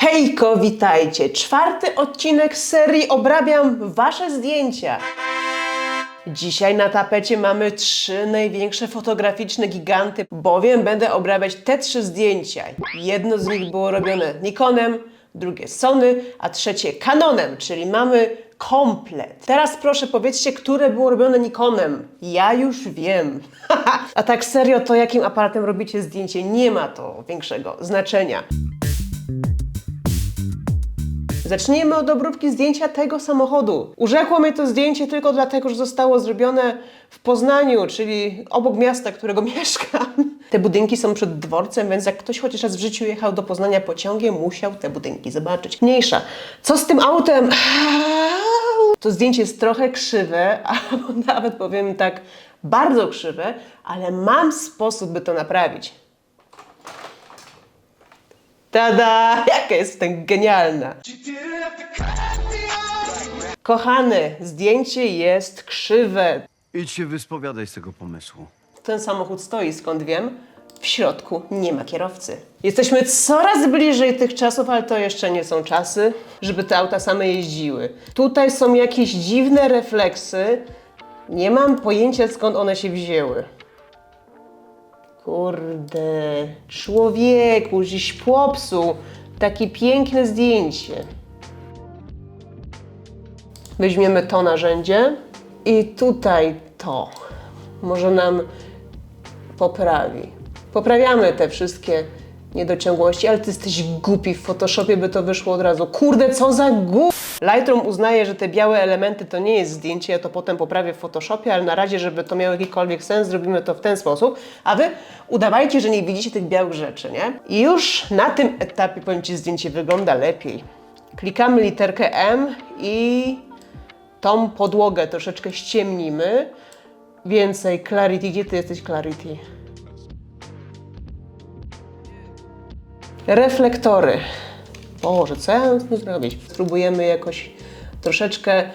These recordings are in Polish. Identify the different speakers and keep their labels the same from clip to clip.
Speaker 1: Hejko, witajcie! Czwarty odcinek z serii Obrabiam Wasze zdjęcia. Dzisiaj na tapecie mamy trzy największe fotograficzne giganty, bowiem będę obrabiać te trzy zdjęcia. Jedno z nich było robione Nikonem, drugie Sony, a trzecie Canonem, czyli mamy komplet. Teraz proszę powiedzcie, które było robione Nikonem. Ja już wiem. a tak serio, to jakim aparatem robicie zdjęcie, nie ma to większego znaczenia. Zacznijmy od obróbki zdjęcia tego samochodu. Urzekło mnie to zdjęcie tylko dlatego, że zostało zrobione w Poznaniu, czyli obok miasta, którego mieszkam. Te budynki są przed dworcem, więc jak ktoś chociaż raz w życiu jechał do Poznania pociągiem, musiał te budynki zobaczyć. Mniejsza. Co z tym autem? To zdjęcie jest trochę krzywe, albo nawet powiem tak, bardzo krzywe, ale mam sposób, by to naprawić. Tada! Jaka jestem genialna! Kochany, zdjęcie jest krzywe.
Speaker 2: Idź się wyspowiadaj z tego pomysłu.
Speaker 1: Ten samochód stoi, skąd wiem. W środku nie ma kierowcy. Jesteśmy coraz bliżej tych czasów, ale to jeszcze nie są czasy, żeby te auta same jeździły. Tutaj są jakieś dziwne refleksy. Nie mam pojęcia skąd one się wzięły. Kurde, człowieku, żeś popsuł takie piękne zdjęcie. Weźmiemy to narzędzie i tutaj to. Może nam poprawi. Poprawiamy te wszystkie niedociągłości, ale ty jesteś głupi w Photoshopie, by to wyszło od razu. Kurde, co za głup! Lightroom uznaje, że te białe elementy to nie jest zdjęcie, ja to potem poprawię w Photoshopie, ale na razie, żeby to miało jakikolwiek sens, zrobimy to w ten sposób, a wy udawajcie, że nie widzicie tych białych rzeczy, nie? I już na tym etapie, powiem Ci, zdjęcie wygląda lepiej. Klikamy literkę M i tą podłogę troszeczkę ściemnimy. Więcej clarity. Gdzie ty jesteś clarity? Reflektory. Boże, co ja mam z tym zrobić? Spróbujemy jakoś troszeczkę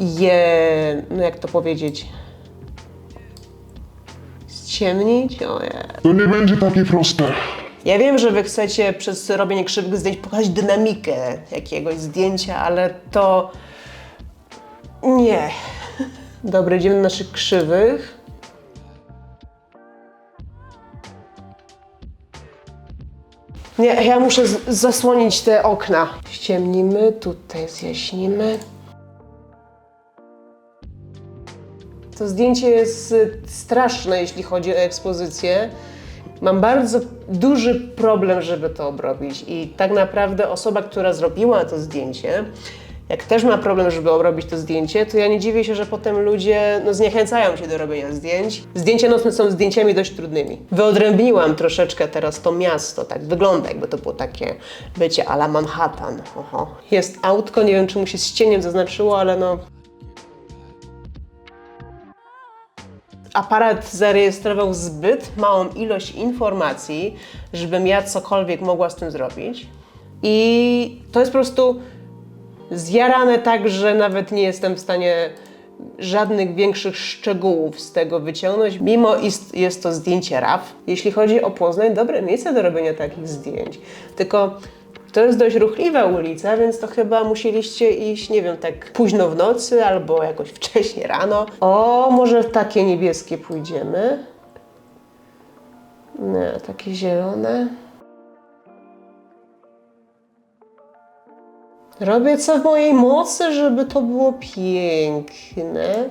Speaker 1: je, no jak to powiedzieć, ściemnić. O.
Speaker 3: To nie będzie takie proste.
Speaker 1: Ja wiem, że wy chcecie przez robienie krzywych zdjęć pokazać dynamikę jakiegoś zdjęcia, ale to nie. Dobra, idziemy do naszych krzywych. Nie, ja muszę zasłonić te okna. Ściemnimy, tutaj zjaśnimy. To zdjęcie jest straszne, jeśli chodzi o ekspozycję. Mam bardzo duży problem, żeby to obrobić. I tak naprawdę osoba, która zrobiła to zdjęcie, jak też ma problem, żeby obrobić to zdjęcie, to ja nie dziwię się, że potem ludzie no, zniechęcają się do robienia zdjęć. Zdjęcia nocne są zdjęciami dość trudnymi. Wyodrębniłam troszeczkę teraz to miasto, tak wygląda, jakby to było takie bycie ala Manhattan. Oho. Jest autko, nie wiem, czy mu się z cieniem zaznaczyło, ale no, aparat zarejestrował zbyt małą ilość informacji, żebym ja cokolwiek mogła z tym zrobić. I to jest po prostu zjarane tak, że nawet nie jestem w stanie żadnych większych szczegółów z tego wyciągnąć, mimo ist jest to zdjęcie RAW. Jeśli chodzi o Poznań, dobre miejsce do robienia takich zdjęć. Tylko to jest dość ruchliwa ulica, więc to chyba musieliście iść, nie wiem, tak późno w nocy albo jakoś wcześnie rano. O, może w takie niebieskie pójdziemy. Nie, takie zielone. Robię co w mojej mocy, żeby to było piękne.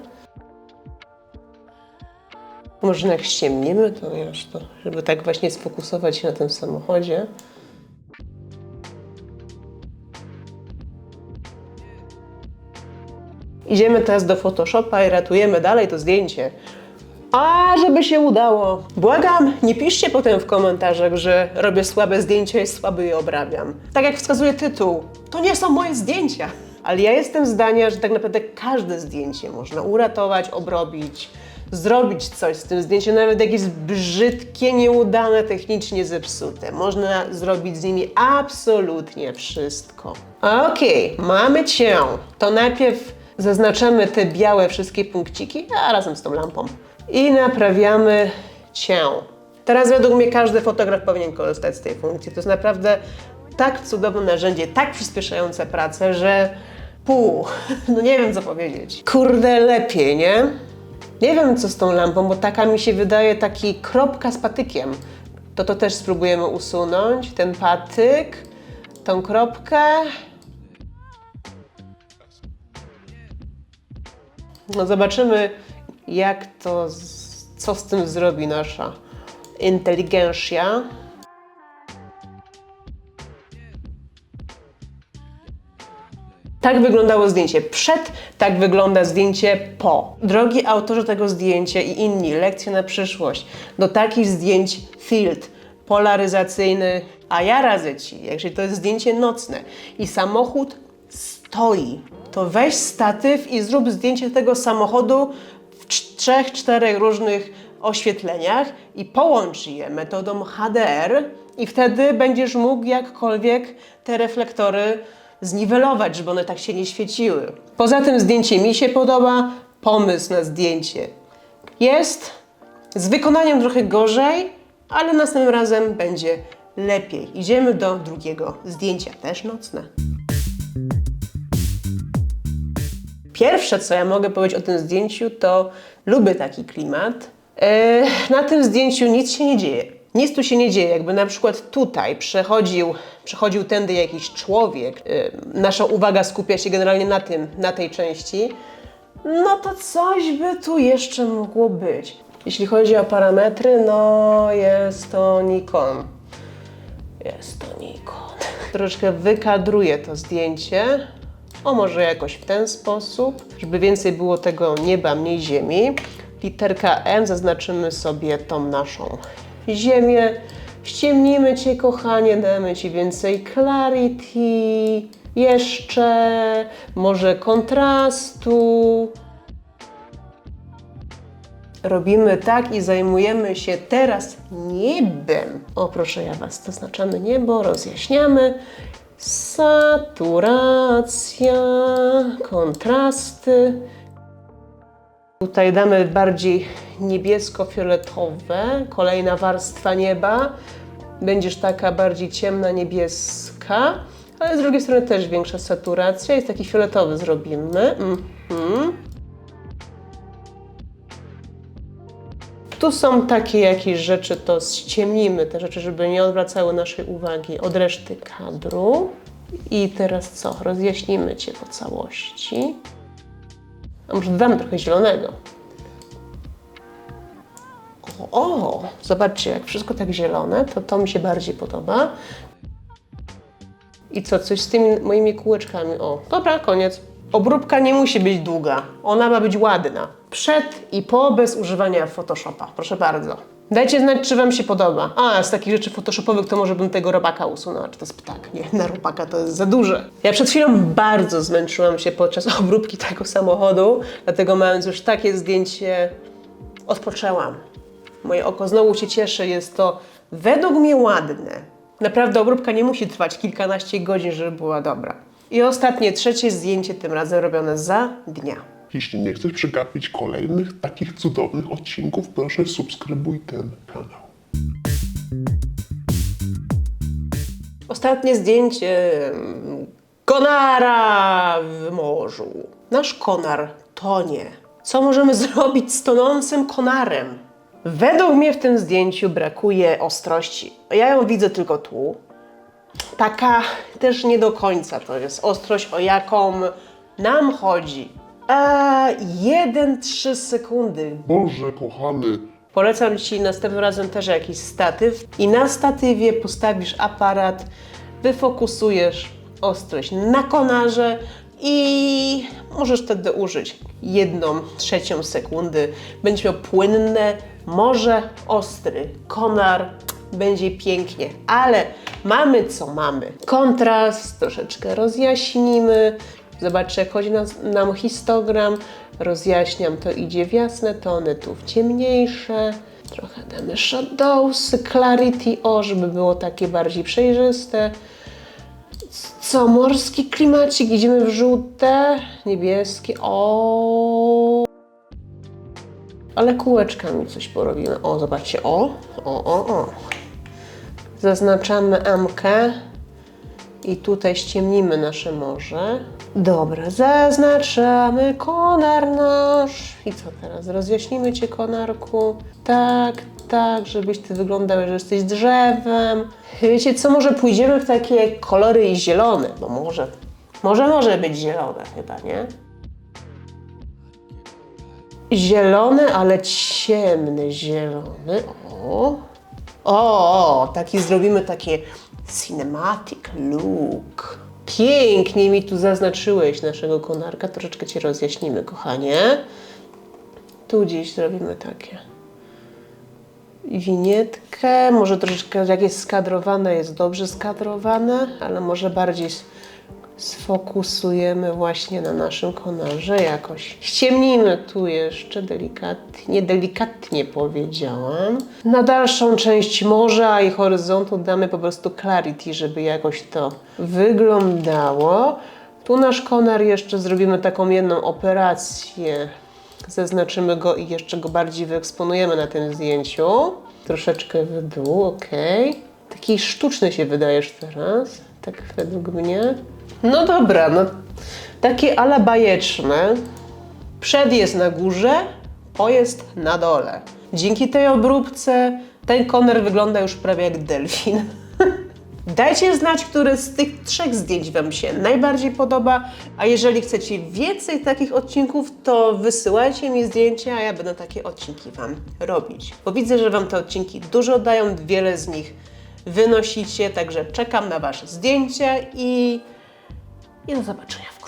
Speaker 1: Może jak ściemnimy, to już to, żeby tak właśnie sfokusować się na tym samochodzie. Idziemy teraz do Photoshopa i ratujemy dalej to zdjęcie. A żeby się udało. Błagam, nie piszcie potem w komentarzach, że robię słabe zdjęcia i słabo je obrabiam. Tak jak wskazuje tytuł, to nie są moje zdjęcia. Ale ja jestem zdania, że tak naprawdę każde zdjęcie można uratować, obrobić, zrobić coś z tym zdjęciem, nawet jak jest brzydkie, nieudane, technicznie zepsute. Można zrobić z nimi absolutnie wszystko. Okej, mamy cię. To najpierw zaznaczamy te białe wszystkie punkciki, a razem z tą lampą. I naprawiamy cię. Teraz według mnie każdy fotograf powinien korzystać z tej funkcji. To jest naprawdę tak cudowne narzędzie, tak przyspieszające pracę, że pół, no nie wiem co powiedzieć. Kurde, lepiej, nie? Nie wiem co z tą lampą, bo taka mi się wydaje taki kropka z patykiem. To to też spróbujemy usunąć, ten patyk, tą kropkę. No zobaczymy, jak to, co z tym zrobi nasza inteligencja. Tak wyglądało zdjęcie przed, tak wygląda zdjęcie po. Drogi autorze tego zdjęcia i inni, lekcje na przyszłość. Do takich zdjęć field polaryzacyjny, a ja radzę Ci, jeżeli to jest zdjęcie nocne i samochód stoi, to weź statyw i zrób zdjęcie tego samochodu trzech, czterech różnych oświetleniach i połącz je metodą HDR i wtedy będziesz mógł jakkolwiek te reflektory zniwelować, żeby one tak się nie świeciły. Poza tym zdjęcie mi się podoba, pomysł na zdjęcie jest, z wykonaniem trochę gorzej, ale następnym razem będzie lepiej. Idziemy do drugiego zdjęcia, też nocne. Pierwsze, co ja mogę powiedzieć o tym zdjęciu, to lubię taki klimat. E, na tym zdjęciu nic się nie dzieje. Nic tu się nie dzieje. Jakby na przykład tutaj przechodził, przechodził tędy jakiś człowiek, e, nasza uwaga skupia się generalnie na tym, na tej części, no to coś by tu jeszcze mogło być. Jeśli chodzi o parametry, no jest to Nikon. Jest to Nikon. Troszkę wykadruję to zdjęcie. O, może jakoś w ten sposób, żeby więcej było tego nieba, mniej ziemi. Literka M, zaznaczymy sobie tą naszą ziemię. Ściemnimy Cię, kochanie, damy Ci więcej clarity, jeszcze, może kontrastu. Robimy tak i zajmujemy się teraz niebem. O, proszę ja Was, zaznaczamy niebo, rozjaśniamy. Saturacja, kontrasty. Tutaj damy bardziej niebiesko-fioletowe, kolejna warstwa nieba. Będziesz taka bardziej ciemna, niebieska, ale z drugiej strony też większa saturacja. Jest taki fioletowy zrobimy. Mhm. Tu są takie jakieś rzeczy, to ściemnimy te rzeczy, żeby nie odwracały naszej uwagi od reszty kadru. I teraz co? Rozjaśnimy Cię po całości. A może dodamy trochę zielonego. O, zobaczcie, jak wszystko tak zielone, to to mi się bardziej podoba. I co, coś z tymi moimi kółeczkami? O, dobra, koniec. Obróbka nie musi być długa, ona ma być ładna. Przed i po, bez używania Photoshopa. Proszę bardzo. Dajcie znać, czy Wam się podoba. A, z takich rzeczy photoshopowych to może bym tego robaka usunęła. Czy to jest ptak? Nie, na robaka to jest za duże. Ja przed chwilą bardzo zmęczyłam się podczas obróbki tego samochodu, dlatego mając już takie zdjęcie, odpoczęłam. Moje oko znowu się cieszy, jest to według mnie ładne. Naprawdę obróbka nie musi trwać kilkanaście godzin, żeby była dobra. I ostatnie, trzecie zdjęcie, tym razem robione za dnia.
Speaker 3: Jeśli nie chcesz przegapić kolejnych takich cudownych odcinków, proszę subskrybuj ten kanał.
Speaker 1: Ostatnie zdjęcie konara w morzu. Nasz konar tonie. Co możemy zrobić z tonącym konarem? Według mnie w tym zdjęciu brakuje ostrości. Ja ją widzę tylko tu. Taka też nie do końca to jest ostrość, o jaką nam chodzi. A 1-3 sekundy.
Speaker 3: Boże kochany,
Speaker 1: Polecam Ci następnym razem też jakiś statyw i na statywie postawisz aparat, wyfokusujesz ostrość na konarze i możesz wtedy użyć jedną trzecią sekundy. Będziesz miał płynne, może ostry konar, będzie pięknie, ale mamy co mamy. Kontrast troszeczkę rozjaśnimy. Zobaczcie, jak chodzi nam histogram. Rozjaśniam, to idzie w jasne tony, tu w ciemniejsze. Trochę damy shadows, clarity, o, żeby było takie bardziej przejrzyste. Co, morski klimacik, idziemy w żółte, niebieskie, o. Ale kółeczkami coś porobimy. O, zobaczcie, o, o, o, o. Zaznaczamy amkę. I tutaj ściemnimy nasze morze. Dobra, zaznaczamy konar nasz. I co teraz? Rozjaśnimy Cię, konarku. Tak, tak, żebyś Ty wyglądał, że jesteś drzewem. Wiecie co, może pójdziemy w takie kolory zielone, bo może, może może być zielone chyba, nie? Zielony, ale ciemny zielony. O. O, taki zrobimy takie cinematic look. Pięknie mi tu zaznaczyłeś naszego konarka. Troszeczkę cię rozjaśnimy, kochanie. Tu gdzieś zrobimy takie winietkę. Może troszeczkę, jak jest skadrowane, jest dobrze skadrowane, ale może bardziej sfokusujemy właśnie na naszym konarze jakoś. Ściemnijmy tu jeszcze delikatnie, delikatnie powiedziałam. Na dalszą część morza i horyzontu damy po prostu clarity, żeby jakoś to wyglądało. Tu nasz konar jeszcze zrobimy taką jedną operację. Zaznaczymy go i jeszcze go bardziej wyeksponujemy na tym zdjęciu. Troszeczkę w dół, ok. Taki sztuczny się wydajesz teraz, tak według mnie. No dobra, no takie ala bajeczne. Przed jest na górze, po jest na dole. Dzięki tej obróbce ten koner wygląda już prawie jak delfin. Dajcie znać, które z tych trzech zdjęć Wam się najbardziej podoba, a jeżeli chcecie więcej takich odcinków, to wysyłajcie mi zdjęcia, a ja będę takie odcinki Wam robić. Bo widzę, że Wam te odcinki dużo dają, wiele z nich wynosicie, także czekam na Wasze zdjęcia i, i do zobaczenia.